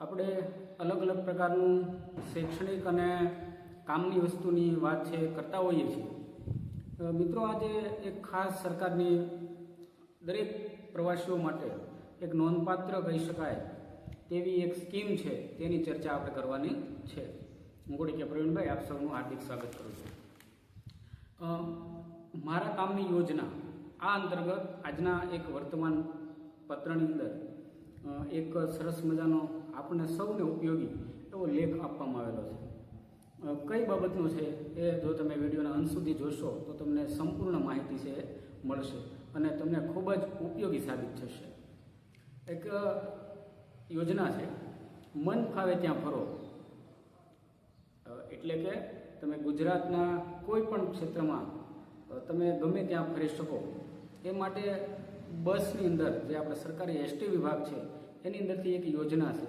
આપણે અલગ અલગ પ્રકારનું શૈક્ષણિક અને કામની વસ્તુની વાત છે, કરતા હોઈએ છીએ. મિત્રો, આજે એક ખાસ સરકારની દરેક પ્રવાસીઓ માટે એક નોંધપાત્ર કહી શકાય તેવી એક સ્કીમ છે, તેની ચર્ચા આપણે કરવાની છે. હું ગોળીકે પ્રવીણભાઈ, આપ સૌનું હાર્દિક સ્વાગત કરું છું. મારા કામની યોજના આ અંતર્ગત આજના એક વર્તમાન પત્રની અંદર એક સરસ મજાનો આપણને સૌને ઉપયોગી એવો લેખ આપવામાં આવેલો છે. કઈ બાબતનો છે એ જો તમે વિડીયોના અંત સુધી જોશો તો તમને સંપૂર્ણ માહિતી છે એ મળશે અને તમને ખૂબ જ ઉપયોગી સાબિત થશે. એક યોજના છે, મન ફાવે ત્યાં ફરો. એટલે કે તમે ગુજરાતના કોઈ પણ ક્ષેત્રમાં તમે ગમે ત્યાં ફરી શકો, એ માટે બસની અંદર જે આપણે સરકારી એસટી વિભાગ છે, એની અંદરથી એક યોજના છે.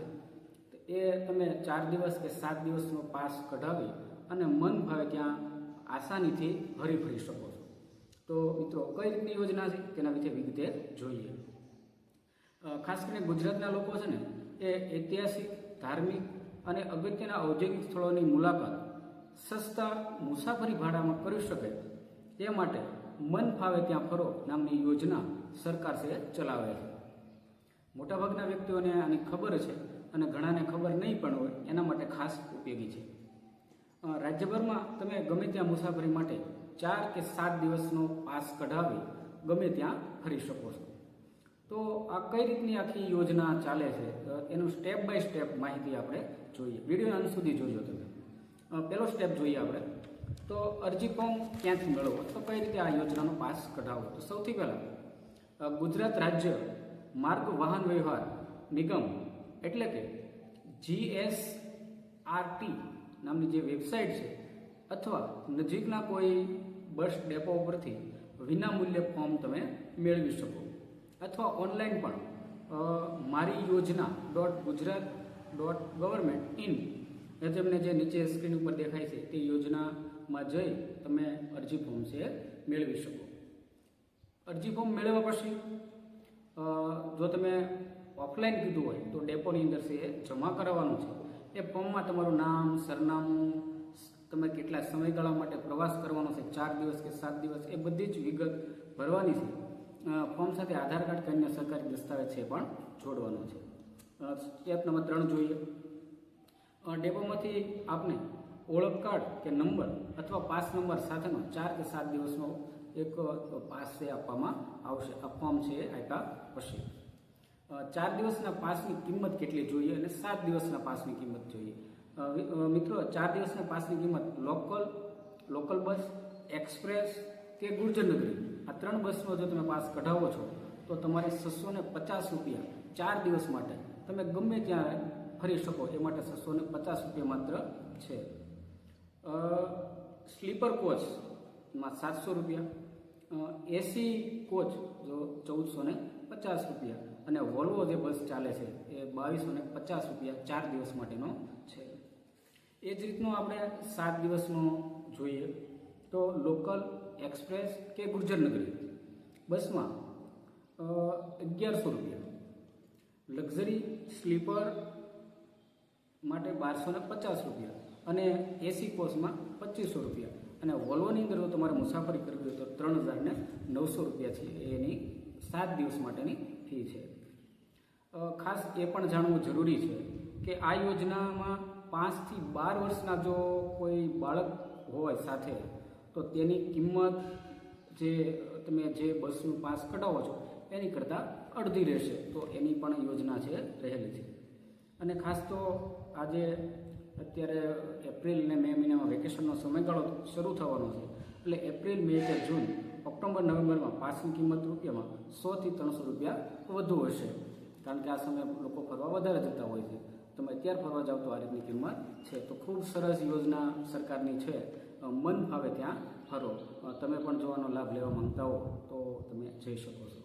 એ તમે ચાર દિવસ કે સાત દિવસનો પાસ કઢાવી અને મન ભાવે ત્યાં આસાનીથી હરી ફરી શકો છો. તો મિત્રો, કઈ રીતની યોજના છે? તેના વિશે વિગતે જોઈએ. ખાસ કરીને ગુજરાતના લોકો છે ને, એ ઐતિહાસિક, ધાર્મિક અને અગત્યના ઔદ્યોગિક સ્થળોની મુલાકાત સસ્તા મુસાફરી ભાડામાં કરી શકે. તે માટે મન ફાવે ત્યાં ફરો નામની યોજના સરકાર છે, ચલાવે છે. મોટાભાગના વ્યક્તિઓને આની ખબર છે અને ઘણાને ખબર નહીં પણ હોય, એના માટે ખાસ ઉપયોગી છે. રાજ્યભરમાં તમે ગમે ત્યાં મુસાફરી માટે ચાર કે સાત દિવસનો પાસ કઢાવી, ગમે ત્યાં ફરી શકો છો. તો આ કઈ રીતની આખી યોજના ચાલે છે? એનું સ્ટેપ બાય સ્ટેપ માહિતી આપણે જોઈએ. વીડિયો અંત સુધી જોજો તમે. પહેલો સ્ટેપ જોઈએ આપણે. તો અરજી ફોર્મ ક્યાંથી મેળવો તો કઈ રીતે આ યોજનાનો પાસ કઢાવો તો સૌથી પહેલાં ગુજરાત રાજ્ય માર્ગ વાહન વ્યવહાર નિગમ એટલે કે જીએસઆરટી નામની જે વેબસાઇટ છે, અથવા નજીકના કોઈ બસ ડેપો પરથી વિનામૂલ્યે ફોર્મ તમે મેળવી શકો. અથવા ઓનલાઈન પણ મારી યોજના dot Gujarat dot government in એ તમને જે નીચે સ્ક્રીન ઉપર દેખાય છે, તે યોજનામાં જઈ તમે અરજી ફોર્મ છે મેળવી શકો. અરજી ફોર્મ મેળવ્યા પછી જો તમે ઓફલાઈન કીધું હોય તો ડેપોની અંદર છે એ જમા કરાવવાનું છે. એ ફોર્મમાં તમારું નામ, સરનામું, તમે કેટલા સમયગાળા માટે પ્રવાસ કરવાનો છે, ચાર દિવસ કે સાત દિવસ, એ બધી જ વિગત ભરવાની છે. ફોર્મ સાથે આધાર કાર્ડ કે અન્ય સરકારી દસ્તાવેજ છે પણ જોડવાનો છે. સ્ટેપ નંબર ત્રણ જોઈએ. ડેપોમાંથી આપને ઓળખ કાર્ડ કે નંબર અથવા પાસ નંબર સાથેનો ચાર કે સાત દિવસનો એક પાસ છે આપવામાં. આવશે, આપવામાં છે આપ્યા હશે ચાર દિવસના પાસની કિંમત કેટલી જોઈએ અને સાત દિવસના પાસની કિંમત જોઈએ? મિત્રો, ચાર દિવસના પાસની કિંમત લોકલ લોકલ બસ, એક્સપ્રેસ કે ગુર્જરનગરી? આ ત્રણ બસનો જો તમે પાસ કઢાવો છો, તો તમારે છસો ને પચાસ રૂપિયા ચાર દિવસ માટે તમે ગમે ત્યાં ફરી શકો, એ માટે છસો ને પચાસ રૂપિયા માત્ર છે. સ્લીપર સ્લીપર કોચમાં સાતસો રૂપિયા એસી કોચ જો ચૌદસો ને પચાસ રૂપિયા અને વોલ્વો જે બસ ચાલે છે એ બાવીસો ને પચાસ રૂપિયા ચાર દિવસ માટેનો છે. એ જ રીતનું આપણે સાત દિવસનો જોઈએ તો લોકલ એક્સપ્રેસ કે ગુર્જરનગરી બસમાં અગિયારસો રૂપિયા. લક્ઝરી સ્લીપર માટે બારસો ને પચાસ રૂપિયા અને એસી કોચમાં પચીસો રૂપિયા. અને વોલ્વોની અંદર જો તમારે મુસાફરી કરવી હોય તો ત્રણ હજારને નવસો રૂપિયા છે. એની સાત દિવસ માટેની ફી છે. ખાસ એ પણ જાણવું જરૂરી છે કે આ યોજનામાં પાંચથી બાર વર્ષના જો કોઈ બાળક હોય સાથે, તો તેની કિંમત જે તમે જે બસનું પાસ કઢાવો છો, એની કરતાં અડધી રહેશે. તો એની પણ યોજના છે રહેલી છે. અને ખાસ તો આજે અત્યારે એપ્રિલ ને મે મહિનામાં વેકેશનનો સમયગાળો શરૂ થવાનો છે. એટલે એપ્રિલ, મે કે જૂન, ઓક્ટોબર, નવેમ્બરમાં પાસની કિંમત રૂપિયામાં સોથી ત્રણસો રૂપિયા વધુ હશે. કારણ કે આ સમયે લોકો ફરવા વધારે જતા હોય છે. તમે અત્યારે ફરવા જાઓ તો આ રીતની કિંમત છે. તો ખૂબ સરસ યોજના સરકારની છે. મન ફાવે ત્યાં ફરો. તમે પણ જોવાનો લાભ લેવા માંગતા હો તો તમે જઈ શકો છો.